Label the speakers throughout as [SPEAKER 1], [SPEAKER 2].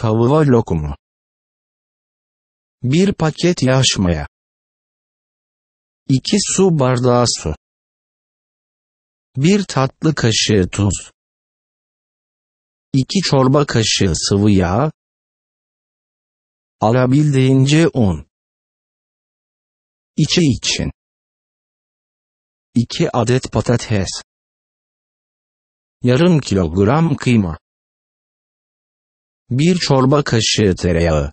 [SPEAKER 1] tavuğa lokumu. 1 paket yaş maya. 2 su bardağı su. 1 tatlı kaşığı tuz. 2 çorba kaşığı sıvı yağ. Alabildiğince un. İçi için. 2 adet patates. Yarım kilogram kıyma. 1 çorba kaşığı tereyağı.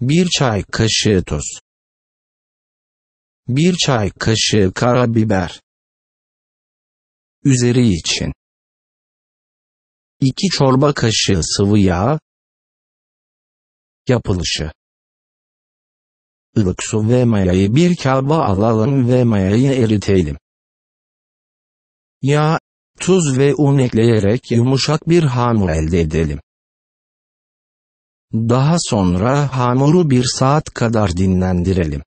[SPEAKER 1] 1 çay kaşığı tuz. 1 çay kaşığı karabiber. Üzeri için. 2 çorba kaşığı sıvı yağ. Yapılışı. Ilık su ve mayayı bir kaba alalım ve mayayı eritelim. Yağ, tuz ve un ekleyerek yumuşak bir hamur elde edelim. Daha sonra hamuru bir saat kadar dinlendirelim.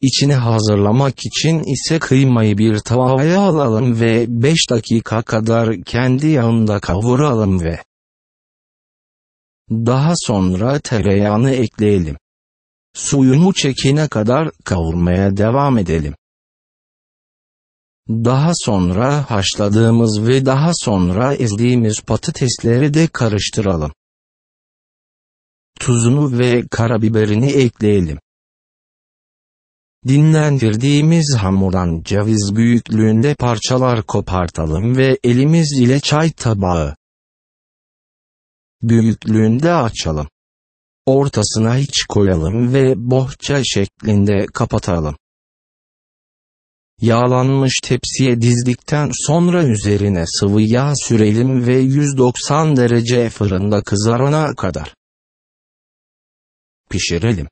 [SPEAKER 1] İçini hazırlamak için ise kıymayı bir tavaya alalım ve 5 dakika kadar kendi yağında kavuralım ve daha sonra tereyağını ekleyelim. Suyunu çekine kadar kavurmaya devam edelim. Daha sonra haşladığımız ve daha sonra ezdiğimiz patatesleri de karıştıralım. Tuzunu ve karabiberini ekleyelim. Dinlendirdiğimiz hamurdan ceviz büyüklüğünde parçalar kopartalım ve elimiz ile çay tabağı büyüklüğünde açalım. Ortasına hiç koyalım ve bohça şeklinde kapatalım. Yağlanmış tepsiye dizdikten sonra üzerine sıvı yağ sürelim ve 190 derece fırında kızarana kadar pişirelim.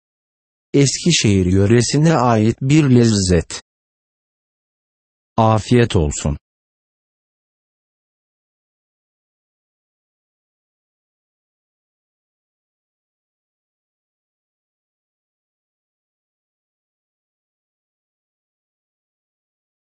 [SPEAKER 1] Eskişehir yöresine ait bir lezzet. Afiyet olsun.